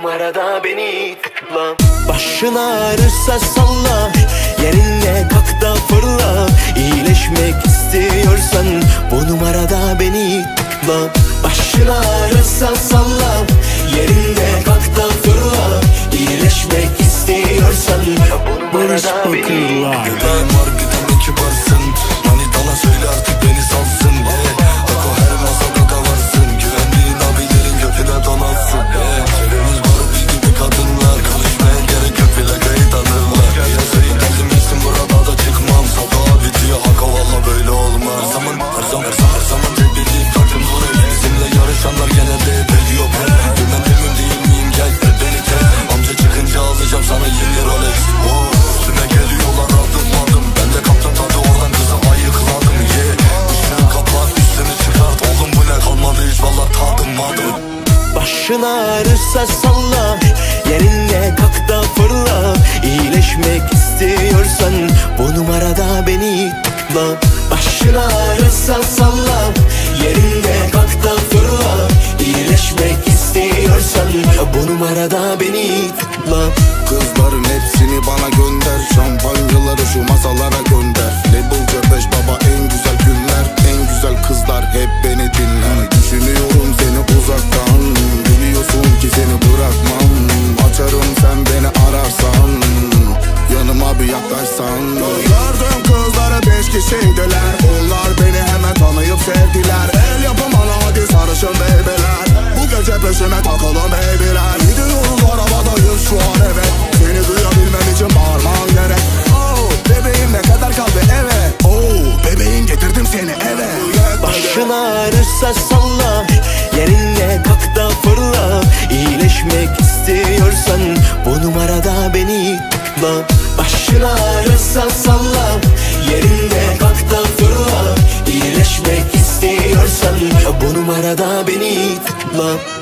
numarada beni tıkla. Başın ağrırsa salla Yerinde kalk da fırla. İyileşmek istiyorsan Bu numarada beni tıkla. Başın ağrırsa salla Yerinde kalk da fırla. İyileşmek istiyorsan Bu numarada beni tıkla Başın ağrırsa salla. Yerinde kalk da fırla. İyileşmek istiyorsan Bu numarada beni tıkla. Başın ağrırsa salla. Yerinde kalk da fırla. İyileşmek istiyorsan Bu numarada beni tıkla. Kızların yaklaşsan Gördüm kızları beş kişiydiler. Onlar beni hemen tanıyıp sevdiler. El yapım hadi sarışın beybeler Bu gece peşime takalım beybiler Gidiyoruz arabadayız şu an evet. Seni duyabilmem için bağırman gerek. Oh bebeğim ne kadar kaldı eve Oh bebeğim getirdim seni eve Başın ağrırsa salla beni tıkla Başın ağrırsa salla Yerinde kalk da fırla İyileşmek istiyorsan. Bu numarada beni tıkla